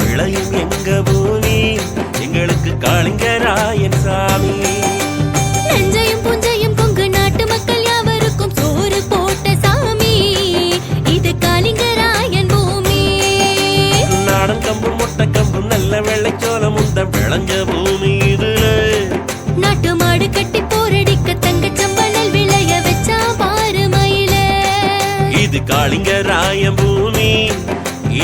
விளையும் எங்க பூமி எங்களுக்கு காளிங்கராயன் சாமி. நஞ்சையும் புஞ்சையும் கொங்கு நாட்டு மக்கள் யாவருக்கும் சோறு போட்ட சாமி. இது காளிங்கராயன் பூமி. நாடன் கம்பும் முட்டை கம்பும் நல்ல வெள்ளைச்சோளம் உண்ட விளைஞ்ச பூமி இதுல. நாட்டு மாடு கட்டி போரடிக்க தங்கச் சம்பளல் விளைய வச்சா பாரு மயில. இது காளிங்கராயன்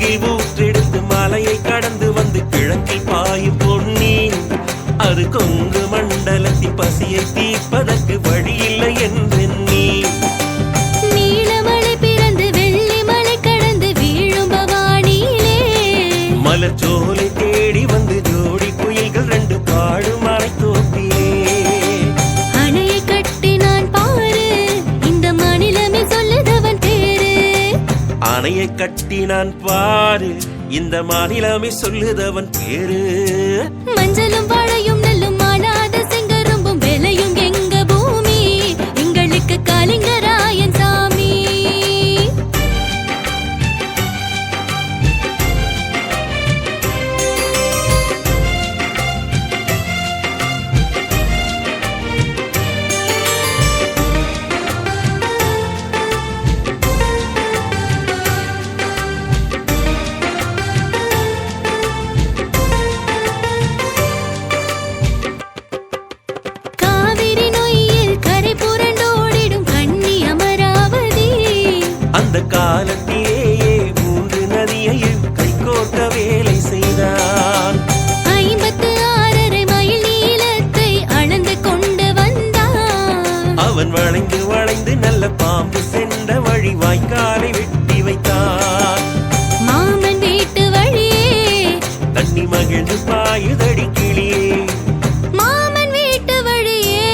குடகில் ஊற்றெடுத்து மலையை கடந்து வந்து கிழக்கில் பாயும் பொன்னி அது கொங்கு மண்டலத்தின் பசியை தீர்ப்பதற்கு வழியில்லை என்றெண்ணி நீலமலை பிறந்து வெள்ளி மலை கடந்து வீழும் பவானியிலே மலர்ச்சோலை அணையை கட்டி நான் பாரு. இந்த மாநிலமே சொல்லுதவன் பேரு. மஞ்சளும் வாழையும் நெல்லும் மாளாத செங்கரும்பும் விளையும் எங்க பூமி. எங்களுக்கு காலிங்க வளைந்து நல்ல பாம்பு சென்ற வழி வாய்க்காலை வெட்டி வைத்தான் மாமன் வீட்டு வழியே தண்ணி மகிழ்ந்து பாயுதடி கிளியே மாமன் வீட்டு வழியே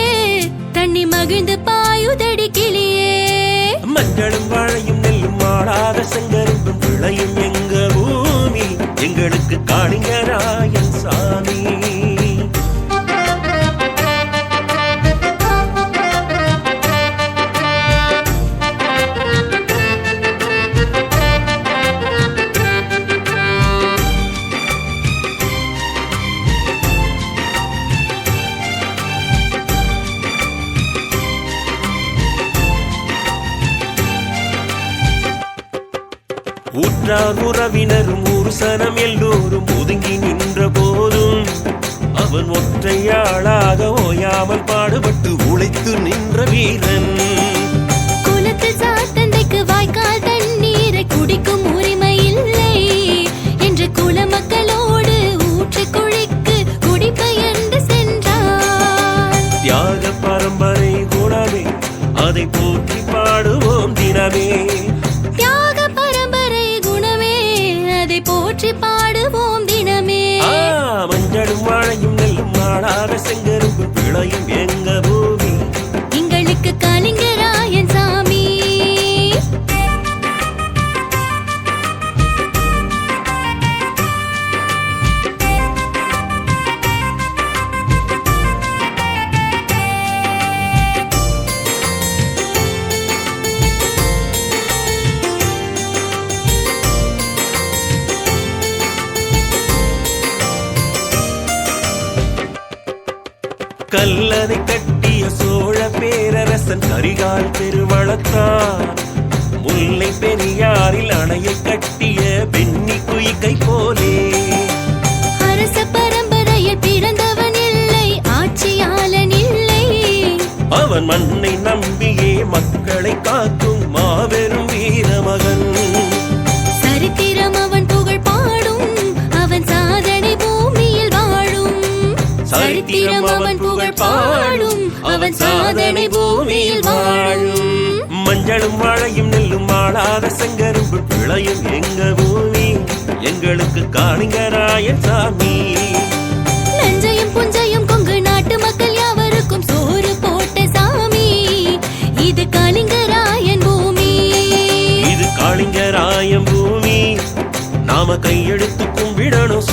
தண்ணி மகிழ்ந்து பாயுதடி கிளியே. மஞ்சளும் வாழையும் நெல்லும் மாடாத செங்கரும்பும் விளையும் எங்க பூமி? எங்களுக்கு காளிங்கராயன் உற்றார் உறவினரும் ஒரு சனம் எல்லோரும் ஒதுங்கி நின்ற போதும். அவன் ஒற்றையாளாக ஓயாமல் பாடுபட்டு உழைத்து நின்ற வீரன் போற்றி பாடுவோம் தினமே. மஞ்சளும் வாழையும் நெல்லும் மாடாத செங்கரும்பு பிழையும் எங்க கல்லறை கட்டிய சோழ பேரரசன் கரிகால் பெருவளத்தான். முல்லை பெரியாரில் அணையை கட்டிய பெண்ணி குயிக்கை போலே. அரச பரம்பரையில் பிறந்தவன் இல்லை ஆட்சியாளன் இல்லை. அவன் மண்ணை நம்பியே மக்களை காக்கும் மாபெரும் வீரமகன். சரித்திரம் அவன் புகழ் பாடும் அவன் சாதனை பூமியில் வாழும். சரித்திரம் அவன் பாடும் அவன் சாதனை பூமியில் வாழும். மஞ்சளும் மழையும் நெல்லும் ஆளாத செங்கரும்பு பிழையும் எங்க பூமி? எங்களுக்கு காணிங்கராயன் சாமி. நஞ்சையும் புஞ்சையும் கொங்கு நாட்டு மக்கள் யாவருக்கும் சோறு போட்ட சாமி. இது காளிங்கராயன் பூமி. இது காளிங்கராயன் பூமி. நாம கையெடுத்து கும்பிடணும்